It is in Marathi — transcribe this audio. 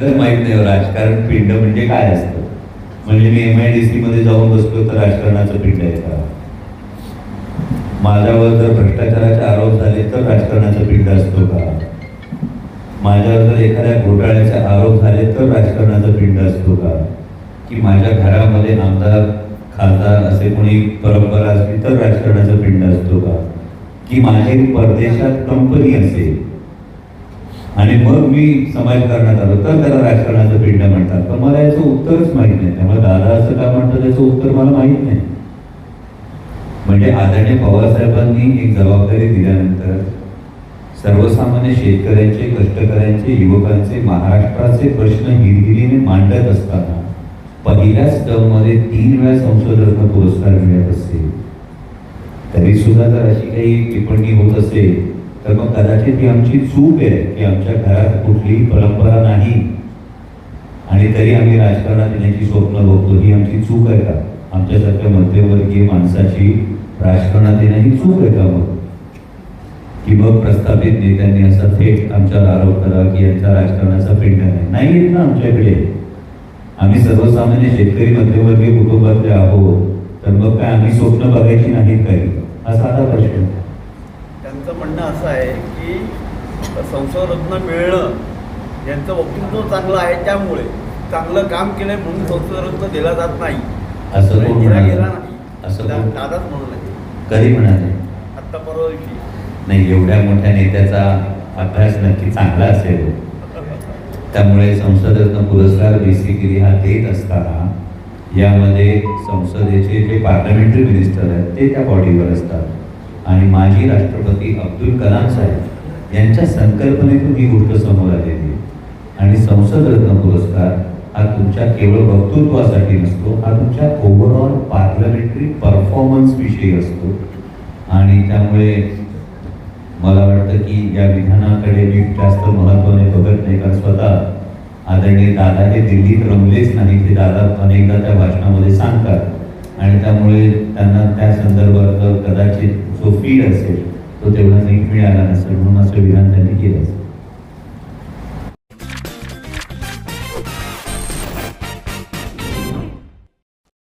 तर माहीत नाही हो, राजकारण पिंड म्हणजे काय असतं? म्हणजे मी एम आय डी सी मध्ये जाऊन बसलो तर राजकारणाचं पिंड आहे का? माझ्यावर जर भ्रष्टाचाराचे आरोप झाले तर राजकारणाचं पिंड असतो का? माझ्यावर जर एखाद्या घोटाळ्याचे आरोप झाले तर राजकारणाचा पिंड असतो का? की माझ्या घरामध्ये आमदार खासदार असे कोणी परंपरा असली तर राजकारणाचा पिंड असतो का? की माझी परदेशात कंपनी असेल आणि मग मी समाजकारणात आलो. तर त्याला राजकारणाचं पिंड म्हणतात. पण मला याचं उत्तरच माहीत नाही. त्यामुळे दादा असं का म्हणतात त्याचं उत्तर मला माहीत नाही. म्हणजे आदरणीय पवारसाहेबांनी एक जबाबदारी दिल्यानंतर सर्वसामान्य शेतकऱ्यांचे कष्टकऱ्यांचे युवकांचे महाराष्ट्राचे प्रश्न हिरहिरीने मांडत असताना पहिल्याच टर्ममध्ये तीन वेळा संशोधन पुरस्कार मिळत असेल. तरी सुद्धा जर अशी काही टिप्पणी होत असेल तर मग कदाचित ही आमची चूक आहे की आमच्या घरात कुठलीही परंपरा नाही आणि तरी आम्ही राजकारणात येण्याची स्वप्न बघतो. ही आमची चूक आहे का? आमच्यासारख्या मध्यमवर्गीय माणसाची राजकारणात येणं ही चूक आहे का मग? की मग प्रस्थापित नेत्यांनी असा थेट आमच्यावर आरोप करा की यांचा राजकारणाचा पिंड नाही? नाही येत ना आमच्याकडे. आम्ही सर्वसामान्य शेतकरी मध्यमवर्गीय कुटुंबातले आहोत. तर मग काय आम्ही स्वप्न बघायची नाहीत काही? हा साधा प्रश्न. आहे. त्यांचं म्हणणं असं आहे की संशोधरत्न मिळणं यांचं वक्तृत्व चांगलं आहे त्यामुळे चांगलं काम केलंय म्हणून संशोधरत्न दिला जात नाही. असं दिला? गेला नाही. असं? दादाच म्हणून कधी म्हणाले? आत्ता परवा दिवशी नाही एवढ्या मोठ्या नेत्याचा अभ्यास नक्की चांगला असेल. त्यामुळे संसदरत्न पुरस्कार बेसिकली हा देत असताना यामध्ये संसदेचे जे पार्लमेंटरी मिनिस्टर आहेत ते त्या बॉडीवर असतात. आणि माजी राष्ट्रपती अब्दुल कलाम साहेब यांच्या संकल्पनेतून ही गोष्ट समोर आलेली आहे. आणि संसदरत्न पुरस्कार हा तुमच्या केवळ वक्तृत्वासाठी नसतो हा तुमच्या ओव्हरऑल पार्लमेंटरी परफॉर्मन्स विषयी असतो. आणि त्यामुळे मला वाटतं की या विधानाकडे मी जास्त महत्वाने बघत नाही कारण स्वतः आदरणीय दादा हे दिल्लीत रमलेच नाही ते दादा अनेकदा त्या भाषणामध्ये सांगतात. आणि त्यामुळे त्यांना त्या संदर्भात कदाचित तो फीड असेल तो तेवढा नीट मिळाला नसेल म्हणून असं विधान त्यांनी केलं असेल.